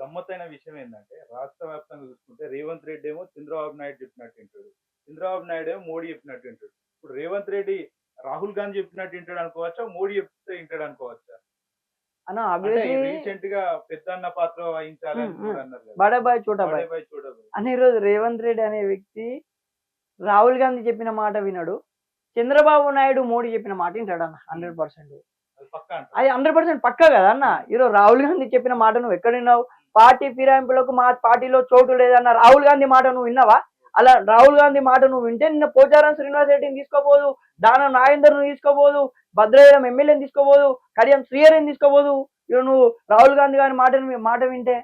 గమ్మత్తైన విషయం ఏంటంటే రాష్ట్ర వ్యాప్తంగా చూసుకుంటే రేవంత్ రెడ్డి ఏమో చంద్రబాబు నాయుడు చెప్పినట్టు వింటాడు. చంద్రబాబు నాయుడు ఏమో మోడీ చెప్పినట్టు వింటాడు. ఇప్పుడు రేవంత్ రెడ్డి రాహుల్ గాంధీ చెప్పినట్టు వింటాడు అనుకోవచ్చా? మోడీ చెప్తే వింటాడు అనుకోవచ్చా? రీసెంట్గా పెద్దన్న పాత్ర వహించాలి. బడాబాయ్ చోటాబాయ్. అని ఈరోజు రేవంత్ రెడ్డి అనే వ్యక్తి రాహుల్ గాంధీ చెప్పిన మాట వినడు. చంద్రబాబు నాయుడు మోడీ చెప్పిన మాట వింటాడు అన్న హండ్రెడ్ పర్సెంట్. అది హండ్రెడ్ పర్సెంట్ పక్కా కదా అన్న? ఈరోజు రాహుల్ గాంధీ చెప్పిన మాట నువ్వు ఎక్కడ విన్నావు? పార్టీ ఫిరాయింపులకు మా పార్టీలో చోటు లేదన్న రాహుల్ గాంధీ మాట నువ్వు విన్నావా? అలా రాహుల్ గాంధీ మాట నువ్వు వింటే నిన్న పోచారం శ్రీనివాస్ రెడ్డిని తీసుకోపోదు దానం నాగేందర్ను తీసుకోపోదు భద్రయ్యం ఎమ్మెల్యేని తీసుకోపోదు కడియం శ్రీహరిని తీసుకోపోదు ఇక నువ్వు రాహుల్ గాంధీ గారి మాట మాట వింటే.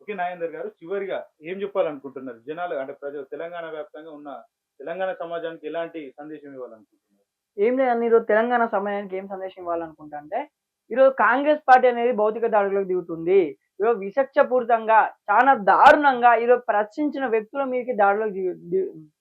ఓకే నాగేందర్ గారు చివరిగా ఏం చెప్పాలనుకుంటున్నారు జనాలు? అంటే ప్రజలు తెలంగాణ వ్యాప్తంగా ఉన్న తెలంగాణ సమాజానికి ఎలాంటి సందేశం ఇవ్వాలనుకుంటున్నారు? ఏం లేదని ఈరోజు తెలంగాణ సమయానికి ఏం సందేశం ఇవ్వాలనుకుంటా అంటే ఈరోజు కాంగ్రెస్ పార్టీ అనేది భౌతిక దాడులకు దిగుతుంది. ఈరోజు విచక్షపూరితంగా చాలా దారుణంగా ఈరోజు ప్రశ్నించిన వ్యక్తుల మీదకి దాడులకు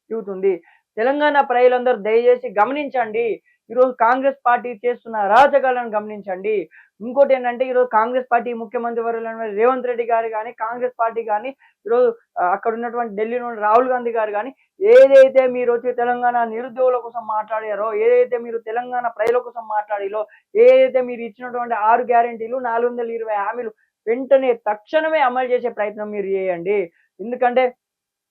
దిగుతుంది. తెలంగాణ ప్రజలందరూ దయచేసి గమనించండి. ఈరోజు కాంగ్రెస్ పార్టీ చేస్తున్న అరాచకాలను గమనించండి. ఇంకోటి ఏంటంటే ఈరోజు కాంగ్రెస్ పార్టీ ముఖ్యమంత్రి వర్యులైన రేవంత్ రెడ్డి గారు కానీ కాంగ్రెస్ పార్టీ కానీ ఈరోజు అక్కడ ఉన్నటువంటి ఢిల్లీ నుండి రాహుల్ గాంధీ గారు కానీ ఏదైతే మీరు వచ్చి తెలంగాణ నిరుద్యోగుల కోసం మాట్లాడారో ఏదైతే మీరు తెలంగాణ ప్రజల కోసం మాట్లాడిలో ఏదైతే మీరు ఇచ్చినటువంటి ఆరు గ్యారెంటీలు నాలుగు వందల ఇరవై హామీలు వెంటనే తక్షణమే అమలు చేసే ప్రయత్నం మీరు చేయండి. ఎందుకంటే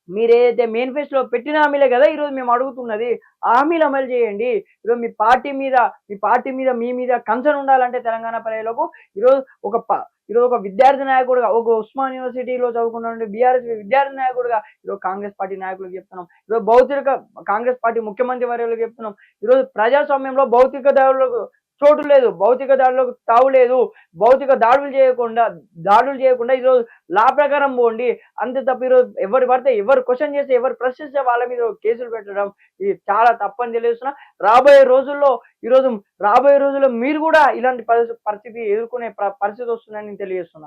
మీరేదైతే మేనిఫెస్టోలో పెట్టిన హామీలే కదా ఈరోజు మేము అడుగుతున్నది ఆ హామీలు అమలు చేయండి. ఈరోజు మీ పార్టీ మీద మీ పార్టీ మీద మీ మీద కన్సర్న్ ఉండాలంటే తెలంగాణ ప్రజలకు ఈరోజు ఒక ప- ఈరోజు ఒక విద్యార్థి నాయకుడుగా ఒక ఉస్మాన్ యూనివర్సిటీలో చదువుకున్న బీఆర్ఎస్ విద్యార్థి నాయకుడుగా ఈరోజు కాంగ్రెస్ పార్టీ నాయకులకు చెప్తున్నాం. ఈరోజు భౌతిక కాంగ్రెస్ పార్టీ ముఖ్యమంత్రి వర్యులకు చెప్తున్నాం. ఈరోజు ప్రజాస్వామ్యంలో భౌతిక దాడులకు చోటు లేదు భౌతిక దాడులకు తావు లేదు భౌతిక దాడులు చేయకుండా దాడులు చేయకుండా ఈరోజు లా ప్రకారం పోండి. అంతే తప్ప ఈరోజు ఎవరు పడితే ఎవరు క్వశ్చన్ చేస్తే ఎవరు ప్రశ్నిస్తే వాళ్ళ మీద కేసులు పెట్టడం ఇది చాలా తప్పని తెలియస్తున్నా రాబోయే రోజుల్లో ఈరోజు రాబోయే రోజుల్లో మీరు కూడా ఇలాంటి పరిస్థితి పరిస్థితి ఎదుర్కొనే ప- పరిస్థితి వస్తుందని తెలియజేస్తున్నా.